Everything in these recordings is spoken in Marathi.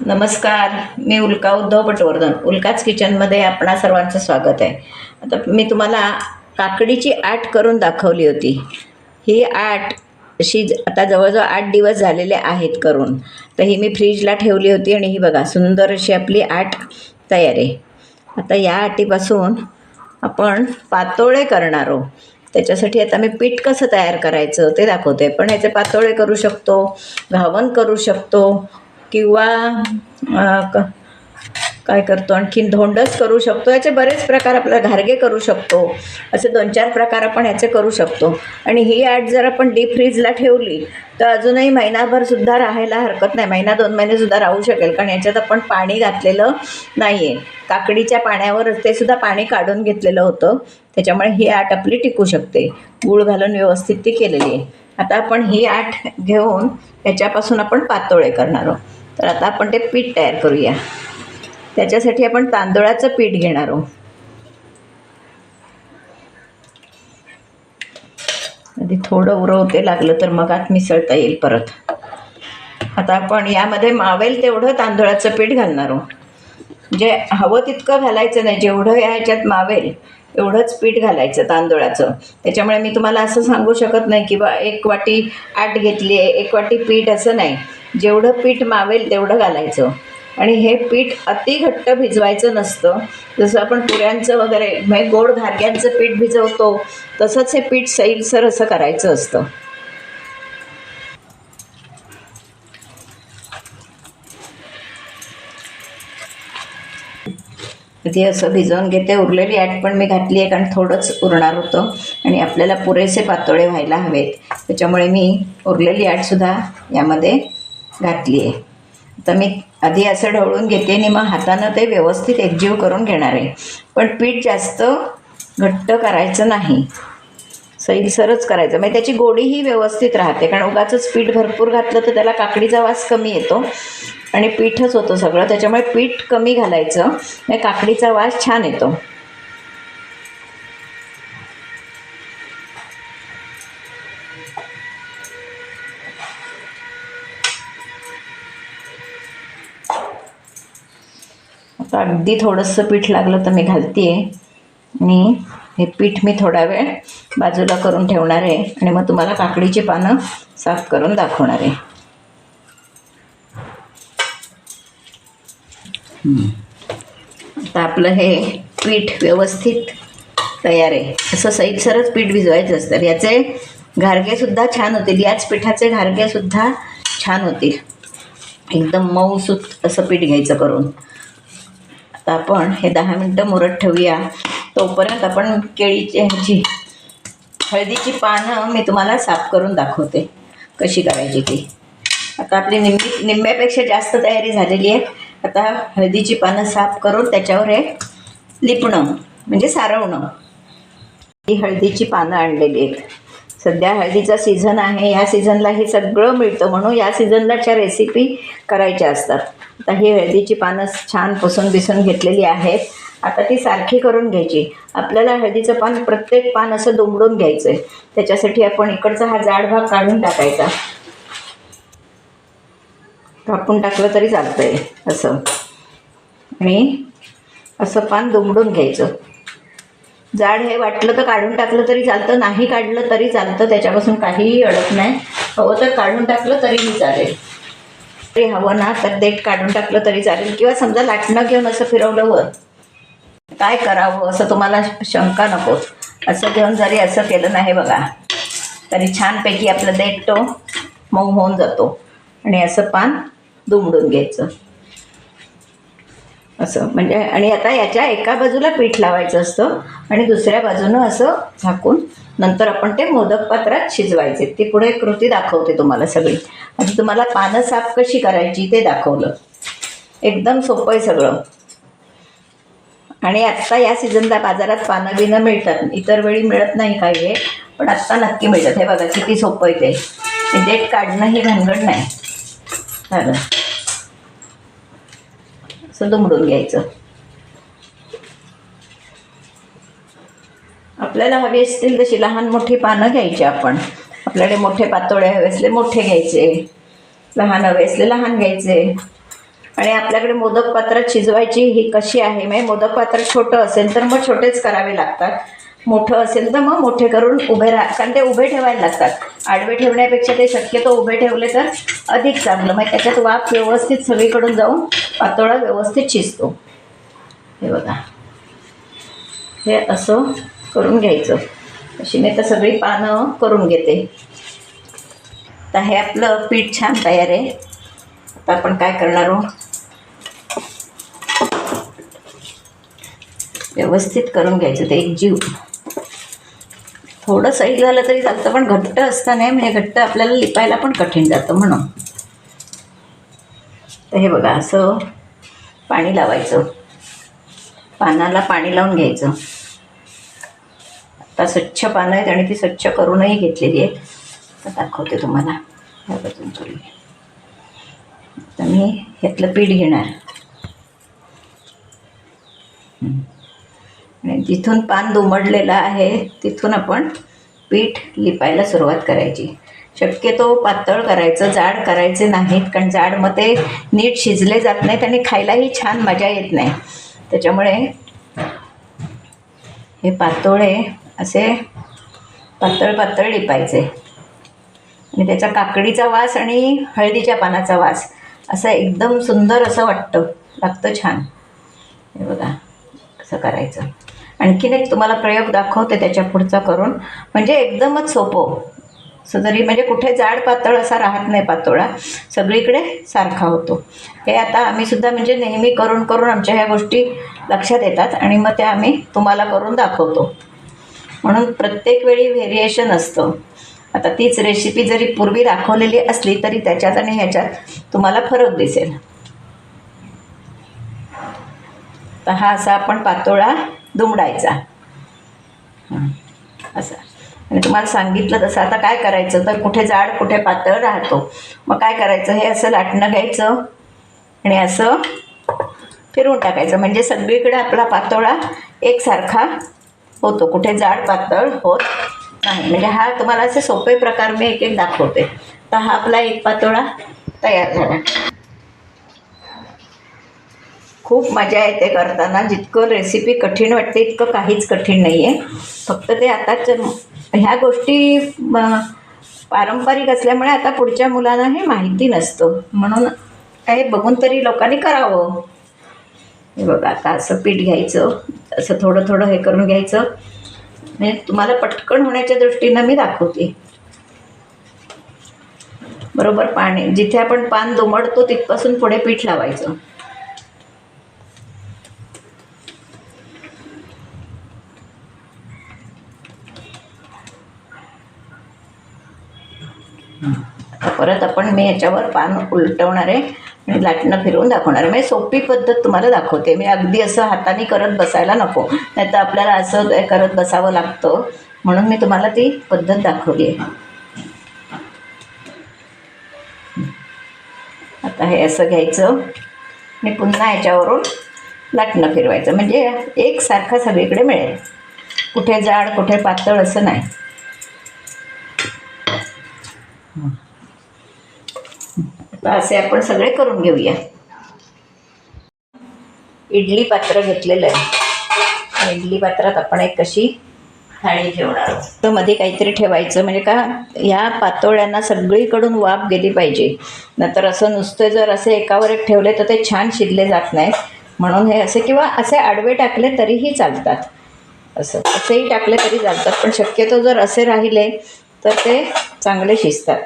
नमस्कार मी उल्का उद्धव पटवर्धन. उल्काच किचनमध्ये आपणा सर्वांचं स्वागत आहे. आता मी तुम्हाला काकडीची आट करून दाखवली होती. ही आट अशी ज- आता जवळजवळ आठ दिवस झालेले आहेत करून. तर ही मी फ्रीजला ठेवली होती आणि ही बघा सुंदर अशी आपली आट तयार आहे. आता या आटीपासून आपण पातोळे करणार आहोत. त्याच्यासाठी आता मी पीठ कसं तयार करायचं ते दाखवते. पण ह्याचे पातोळे करू शकतो घावन करू शकतो किंवा क- काय करतो आणखीन धोंडच करू शकतो. याचे बरेच प्रकार आपला घारगे करू शकतो. असे दोन चार प्रकार आपण याचे करू शकतो. आणि ही ॲड जर आपण डीप फ्रीजला ठेवली तर अजूनही महिनाभरसुद्धा राहायला हरकत नाही. महिना दोन महिनेसुद्धा राहू शकेल. कारण याच्यात आपण पाणी घातलेलं नाही आहे काकडीच्या पाण्यावर ते सुद्धा पाणी काढून घेतलेलं होतं. त्याच्यामुळे ही आट आपली टिकू शकते. गूळ घालून व्यवस्थित ती केलेली आहे. आता आपण ही आट घेऊन याच्यापासून आपण पातोळे करणार आहोत. तर आता आपण ते पीठ तयार करूया. त्याच्यासाठी आपण तांदळाचं पीठ घेणार आहोत. आधी थोडं उरवते लागलं तर मग आत मिसळता येईल परत. आता आपण यामध्ये मावेल तेवढं तांदळाचं पीठ घालणार आहोत. जे हवं तितकं घालायचं नाही जेवढं या ह्याच्यात मावेल एवढंच पीठ घालायचं तांदळाचं. त्याच्यामुळे मी तुम्हाला असं सांगू शकत नाही की बा एक वाटी आट घेतली आहे एक वाटी पीठ असं नाही. जेवढं पीठ मावेल तेवढं घालायचं. आणि हे पीठ अति घट्ट भिजवायचं नसतं. जसं आपण पुऱ्यांचं वगैरे म्हणजे गोड घारग्यांचं पीठ भिजवतो तसंच हे पीठ सैलसर असं करायचं असतं. ती असं भिजवून घेते. उरलेली आट पण मी घातली आहे कारण थोडंच उरणार होतं. आणि आपल्याला पुरेसे पातोळे व्हायला हवेत. त्याच्यामुळे मी उरलेली आटसुद्धा यामध्ये घातली आहे. आता मी आधी असं ढवळून घेते आणि मग हातानं ते व्यवस्थित एकजीव करून घेणार आहे. पण पीठ जास्त घट्ट करायचं नाही. सैलसरच करायचं. म्हणजे त्याची गोडीही व्यवस्थित राहते. कारण उगाचंच पीठ भरपूर घातलं तर त्याला काकडीचा वास कमी येतो. आणि पीठच होतं सगळं. त्याच्यामुळे पीठ कमी घालायचं. म्हणजे काकडीचा वास छान येतो. आता अगदी थोडंसं पीठ लागलं तर मी घालते आहे आणि हे पीठ मी थोडा वेळ बाजूला करून ठेवणार आहे. आणि मग तुम्हाला काकडीची पानं साफ करून दाखवणार आहे. आता आपलं हे पीठ व्यवस्थित तयार आहे. असं सैलसरच पीठ भिजवायचं असतं. याचे घारगेसुद्धा छान होतील. याच पिठाचे घारगेसुद्धा छान होतील. एकदम मऊसूत असं पीठ घ्यायचं करून. आता आपण हे दहा मिनटं मुरत ठेवूया. तोपर्यंत आपण केळीची ह्याची हळदीची पानं मी तुम्हाला साफ करून दाखवते. कशी करायची ती. आता आपली निम्मी निंब्यापेक्षा जास्त तयारी झालेली आहे. आता हळदीची पानं साफ करून त्याच्यावर हे लिपणं म्हणजे सारवणं. ही हळदीची पानं आणलेली आहेत. सध्या हळदीचा सीझन आहे. या सीझनला हे सगळं मिळतं म्हणून या सीझनलाच्या रेसिपी करायच्या असतात. आता ही हळदीची पानं छान पुसून बिसून घेतलेली आहेत. आता ती सारखी करून घ्यायची. आपल्याला हळदीचं पान प्रत्येक पान असं दुमडून घ्यायचं आहे त्याच्यासाठी आपण इकडचा हा जाड भाग काढून टाकायचा. कापून टाकलं तरी चालतं आहे असं. आणि असं पान दुमडून घ्यायचं. जाड हे वाटलं तर काढून टाकलं तरी चालतं नाही काढलं तरी चालतं त्याच्यापासून काहीही अडत नाही. हवं तर काढून टाकलं तरीही चालेल. तरी हवं ना तर देठ काढून टाकलं तरी चालेल. किंवा समजा लाटणं घेऊन असं फिरवलं वर काय करावं असं तुम्हाला शंका नको. असं घेऊन जरी असं केलं नाही बघा तरी छानपैकी आपलं देठ तो मऊ होऊन जातो. आणि असं पान दुमडून घ्यायचं. असं म्हणजे आणि आता याच्या एका बाजूला पीठ लावायचं असतं आणि दुसऱ्या बाजूनं असं झाकून नंतर आपण ते मोदक पात्रात शिजवायचे. ती पुढे कृती दाखवते तुम्हाला सगळी. आणि तुम्हाला पानं साफ कशी करायची ते दाखवलं. एकदम सोपं आहे सगळं. आणि आत्ता या सीझनला बाजारात पानं बिनं मिळतात. इतर वेळी मिळत नाही काही हे पण आत्ता नक्की मिळतात. हे बघा किती सोपं आहे ते. डेट काढणं ही भानगड नाही. झालं. असं दुमडून घ्यायचं. आपल्याला हवी असतील तशी लहान मोठी पानं घ्यायची आपण. आपल्याकडे मोठे पातोळे हवे असले मोठे घ्यायचे. लहान हवे असले लहान घ्यायचे. आणि आपल्याकडे मोदक पात्रात शिजवायची ही कशी आहे? म्हणजे मोदक पात्र छोटं असेल तर मग छोटेच करावे लागतात. मोठं असेल तर मग मोठे करून उभे राहा कारण ते उभे ठेवायला लागतात. आडवे ठेवण्यापेक्षा ते शक्यतो उभे ठेवले तर अधिक चांगलं. मग त्याच्यात वाफ व्यवस्थित सगळीकडून जाऊन पातोळा व्यवस्थित शिजतो. हे बघा. हे असं करून घ्यायचं. अशी मी तर सगळी पानं करून घेते. तर हे आपलं पीठ छान तयार आहे. आता आपण काय करणार आहोत व्यवस्थित करून घ्यायचं ते एक जीव. थोडं सही झालं तरी चालतं पण घट्ट असताना नाही म्हणजे घट्ट आपल्याला लिपायला पण कठीण जातं म्हणून. तर हे बघा असं पाणी लावायचं. पानाला पाणी लावून घ्यायचं. आता स्वच्छ पानं आहेत आणि ती स्वच्छ करूनही घेतलेली आहेत. तर दाखवते तुम्हाला. ह्या बाजून थोडी. तर मी ह्यातलं पीठ घेणार. आणि जिथून पान दुमडलेलं आहे तिथून आपण पीठ लिपायला सुरुवात करायची. शक्यतो पातळ करायचं जाड करायचे नाहीत कारण जाड मग ते नीट शिजले जात नाहीत आणि खायलाही छान मजा येत नाही. त्याच्यामुळे हे पातोळे असे पातळ पातळ लिपायचे आणि त्याचा काकडीचा वास आणि हळदीच्या पानाचा वास असं एकदम सुंदर असं वाटतं. लागतं छान. हे बघा असं करायचं. आणखीन एक तुम्हाला प्रयोग दाखवते त्याच्या पुढचा करून. म्हणजे एकदमच सोपं. असं जरी म्हणजे कुठे जाड पातळ असा राहत नाही पातोळा सगळीकडे सारखा होतो. हे आता आम्ही सुद्धा म्हणजे नेहमी करून करून आमच्या ह्या गोष्टी लक्षात येतात आणि मग त्या आम्ही तुम्हाला करून दाखवतो. म्हणून प्रत्येक वेळी व्हेरिएशन असतं. आता तीच रेसिपी जरी पूर्वी दाखवलेली असली तरी त्याच्यात आणि ह्याच्यात तुम्हाला फरक दिसेल. तर हा असा आपण पातोळा दुमडायचा. असा. आणि तुम्हाला सांगितलं तसं आता काय करायचं? तर कुठे जाड कुठे पातळ राहतो. मग काय करायचं? हे असं लाटणं घ्यायचं आणि असं फिरवून टाकायचं. म्हणजे सगळीकडे आपला पातोळा एकसारखा होतो. कुठे जाड पातळ होत नाही. म्हणजे हा तुम्हाला असे सोपे प्रकार मी एक एक दाखवते. तर हा आपला एक पातोळा तयार झाला. खूप मजा येते करताना. जितकं रेसिपी कठीण वाटते इतकं काहीच कठीण नाही आहे फक्त ते आताच ह्या गोष्टी पारंपरिक असल्यामुळे आता पुढच्या मुलांना हे माहिती नसतं. म्हणून हे बघून तरी लोकांनी करावं. हे बघा आता असं पीठ घ्यायचं. असं थोडं थोडं हे करून घ्यायचं. म्हणजे तुम्हाला पटकन होण्याच्या दृष्टीनं मी दाखवते. बरोबर? पाणी जिथे आपण पान दुमडतो तिथपासून पुढे पीठ लावायचं. परत आपण मी याच्यावर पान उलटवणार आहे. मी लाटणं फिरवून दाखवणार. आहे म्हणजे सोपी पद्धत तुम्हाला दाखवते. मी अगदी असं हाताने करत बसायला नको. नाही तर आपल्याला असं करत बसावं लागतं. म्हणून मी तुम्हाला ती पद्धत दाखवली आहे. आता हे असं घ्यायचं. आणि पुन्हा याच्यावरून लाटणं फिरवायचं. म्हणजे एकसारखं सगळीकडे मिळेल. कुठे जाड कुठे पातळ असं नाही. असे आपण सगळे करून घेऊया. इडली पात्र घेतलेलं आहे. इडली पात्रात आपण एक कशी थाळी ठेवणार तो तर मध्ये काहीतरी ठेवायचं म्हणजे का ह्या पातोळ्यांना सगळीकडून वाफ गेली पाहिजे. नंतर असं नुसतं जर असे एकावर एक ठेवले तर ते छान शिजले जात नाहीत. म्हणून हे असे किंवा असे आडवे टाकले तरीही चालतात. असं. असेही टाकले तरी चालतात पण शक्यतो जर असे राहिले तर ते चांगले शिजतात.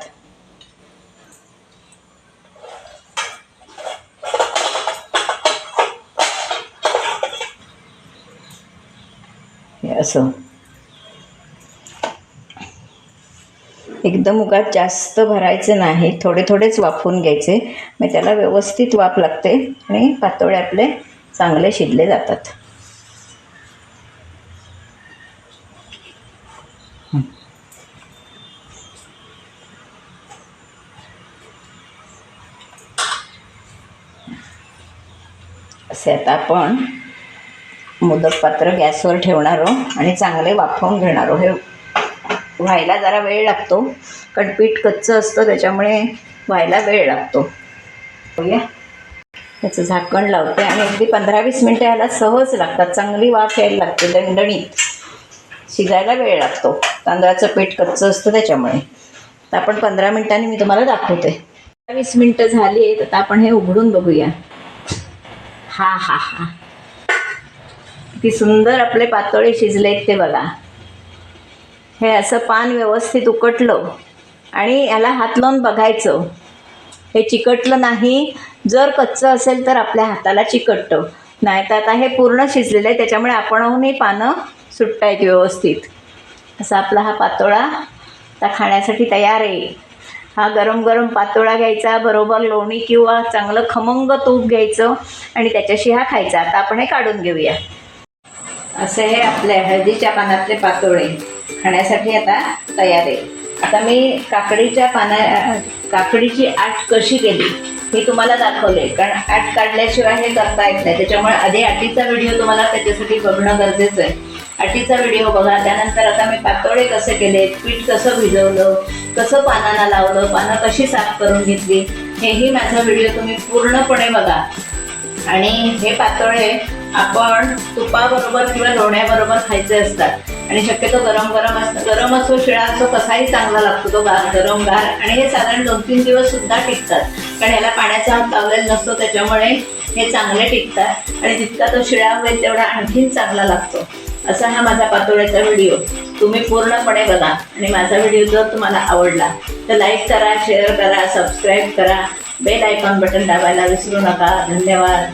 हे असं. एकदम उगात जास्त भरायचे नाही. थोडे थोडेच वाफवून घ्यायचे. मग त्याला व्यवस्थित वाफ लागते आणि पातोळे आपले चांगले शिजले जातात. असे आता आपण मोदक पात्र गॅसवर ठेवणार हो आणि चांगले वाफवून घेणार हो. हे. व्हायला जरा वेळ लागतो. कारण पीठ कच्चं असतं त्याच्यामुळे व्हायला वेळ लागतो. बघूया. त्याचं झाकण लावते आणि अगदी पंधरा वीस मिनटं ह्याला सहज लागतात. चांगली वाफ यायला लागते दणदणीत. शिजायला वेळ लागतो. तांदळाचं पीठ कच्चं असतं त्याच्यामुळे. तर आपण पंधरा मिनिटांनी मी तुम्हाला दाखवते. पंधरा वीस मिनटं झाली आहेत आता आपण हे उघडून बघूया. हा हा हा. किती सुंदर आपले पातोळे शिजलेत ते बघा. हे असं पान व्यवस्थित उकटलं आणि याला हात लावून बघायचं. हे चिकटलं नाही. जर कच्चं असेल तर आपल्या हाताला चिकटतं. नाही तर आता हे पूर्ण शिजलेलं आहे त्याच्यामुळे आपणहूनही पानं सुटतायत व्यवस्थित. असा आपला हा पातोळा आता खाण्यासाठी तयार आहे. हा गरम गरम पातोळा घ्यायचा बरोबर लोणी किंवा चांगलं खमंग तूप घ्यायचं आणि त्याच्याशी हा खायचा. आता आपण हे काढून घेऊया. असे हे आपले हळदीच्या पानातले पातोळे खाण्यासाठी आता तयार आहे. आता मी काकडीच्या पाना काकडीची आट कशी केली हे तुम्हाला दाखवले. कारण आट काढल्याशिवाय हे करता येत नाही. त्याच्यामुळे आधी आटीचा व्हिडिओ तुम्हाला त्याच्यासाठी बघणं गरजेचं आहे. आटीचा व्हिडिओ बघा. त्यानंतर आता मी पातोळे कसे केले पीठ कसं भिजवलं कसं पानांना लावलं पानं कशी साफ करून घेतली हेही माझा व्हिडिओ तुम्ही पूर्णपणे बघा. आणि हे पातोळे आपण तुपाबरोबर किंवा लोण्याबरोबर खायचे असतात. आणि शक्यतो गरम गरम असतं गरम असो शिळा असो कसाही चांगला लागतो तो गार गरम गार. आणि हे साधारण दोन तीन दिवस सुद्धा टिकतात. कारण ह्याला पाण्याचा हात लावलेला नसतो त्याच्यामुळे हे चांगले टिकतात. आणि जितका तो शिळा होईल तेवढा आणखीन चांगला लागतो. असा हा माझा पातोळ्याचा व्हिडिओ तुम्ही पूर्णपणे बघा. आणि माझा व्हिडिओ जर तुम्हाला आवडला तर लाईक करा शेअर करा सबस्क्राईब करा. बेल आयकॉन बटन दाबायला विसरू नका. धन्यवाद.